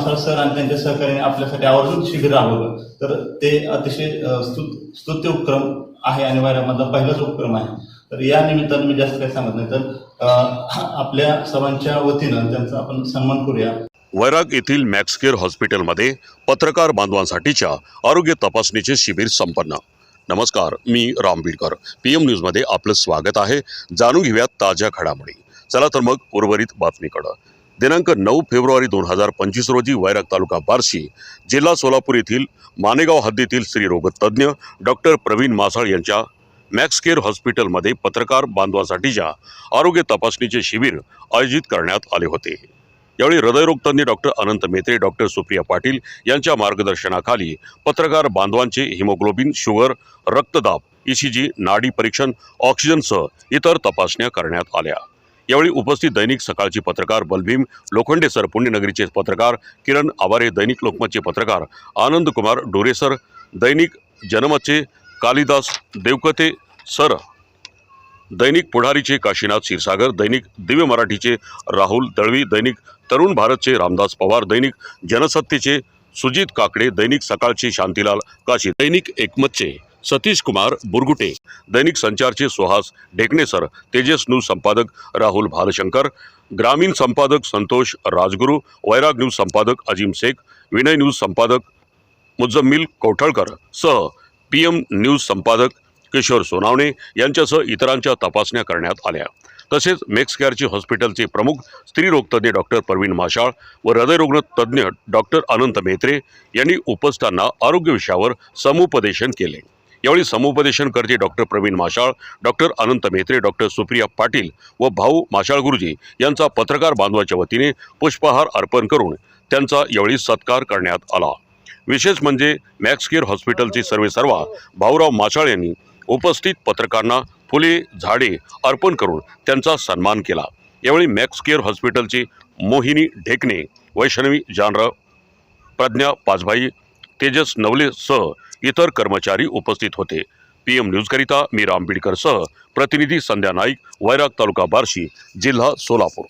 Sir आणि त्यांच्या सहकार्याने आपल्यासाठी आवर्जून शिबिर राबवलं. तर ते अतिशय स्तुत्य उपक्रम आहे आणि वाऱ्यामधला पहिलाच उपक्रम आहे. तर या निमित्तानं मी जास्त काही सांगत नाही. तर आपल्या सर्वांच्या वतीनं त्यांचा आपण सन्मान करूया. वैराग येथील मॅक्सकेअर हॉस्पिटलमध्ये पत्रकार बांधवांसाठीच्या आरोग्य तपासणीचे शिबिर संपन्न. नमस्कार मी राम बीडकर पी एम न्यूजमध्ये आपलं स्वागत आहे. जाणून घेऊयात ताज्या घडामोडी. चला तर मग उर्वरित बातमीकडं. दिनांक नऊ फेब्रुवारी दोन हजार पंचवीस रोजी वैराग तालुका बार्शी जिल्हा सोलापूर येथील मानेगाव हद्दीतील स्त्रीरोगतज्ञ डॉक्टर प्रवीण मासाळ यांच्या मॅक्सकेअर हॉस्पिटलमध्ये पत्रकार बांधवासाठीच्या आरोग्य तपासणीचे शिबिर आयोजित करण्यात आले होते. यावेळी हृदयरोगतज्ञ डॉक्टर अनंत मेत्रे डॉक्टर सुप्रिया पाटील यांच्या मार्गदर्शनाखाली पत्रकार बांधवांचे हिमोग्लोबिन शुगर रक्तदाब ईसीजी नाडी परीक्षण ऑक्सिजनसह इतर तपासण्या करण्यात आल्या. यावेळी उपस्थित दैनिक सकाळचे पत्रकार बलभीम लोखंडे सर पुण्यनगरीचे पत्रकार किरण आवारे दैनिक लोकमतचे पत्रकार आनंद कुमार डोरेसर दैनिक जनमतचे कालिदास देवकते सर दैनिक पुढारीचे काशीनाथ क्षीरसागर दैनिक दिव्य मराठीचे राहुल दळवी दैनिक तरुण भारतचे रामदास पवार दैनिक जनसत्तेचे सुजित काकडे दैनिक सकाळचे शांतीलाल काशी दैनिक एकमतचे सतीश कुमार बुरगुटे दैनिक संचारचे सुहास ढेकणेसर तेजस न्यूज संपादक राहुल भालशंकर ग्रामीण संपादक संतोष राजगुरू वैराग न्यूज संपादक अजिम शेख विनय न्यूज संपादक मुजम्मिल कौठळकर सह पी एम न्यूज संपादक किशोर सोनावणे यांच्यासह इतरांच्या तपासण्या करण्यात आल्या. तसेच मेक्सकेअरचे हॉस्पिटलचे प्रमुख स्त्रीरोगतज्ञ डॉक्टर प्रवीण माशाळ व हृदयरोग तज्ज्ञ डॉक्टर अनंत मेत्रे यांनी उपस्थांना आरोग्य विषयावर समुपदेशन केले. यावेळी समुपदेशन करते doctor Praveen Mashal doctor Anant Mehatre doctor Supriya Patil व भाऊ माशाळ गुरुजी यांचा पत्रकार बांधवाच्या वतीने पुष्पहार अर्पण करून त्यांचा यावेळी सत्कार करण्यात आला. विशेष म्हणजे मॅक्सकेअर हॉस्पिटलचे सर्वेसर्वा भाऊराव माशाळ यांनी उपस्थित पत्रकारांना फुले झाडे अर्पण करून त्यांचा सन्मान केला. यावेळी मॅक्स केअर हॉस्पिटलचे मोहिनी ढेकणे वैष्णवी जानराव प्रज्ञा पाचभाई तेजस नवलेसह इतर कर्मचारी उपस्थित होते. पी एम न्यूजकरिता मी राम बिडकरसह प्रतिनिधी संध्या नाईक वैराग तालुका बार्शी जिल्हा सोलापूर.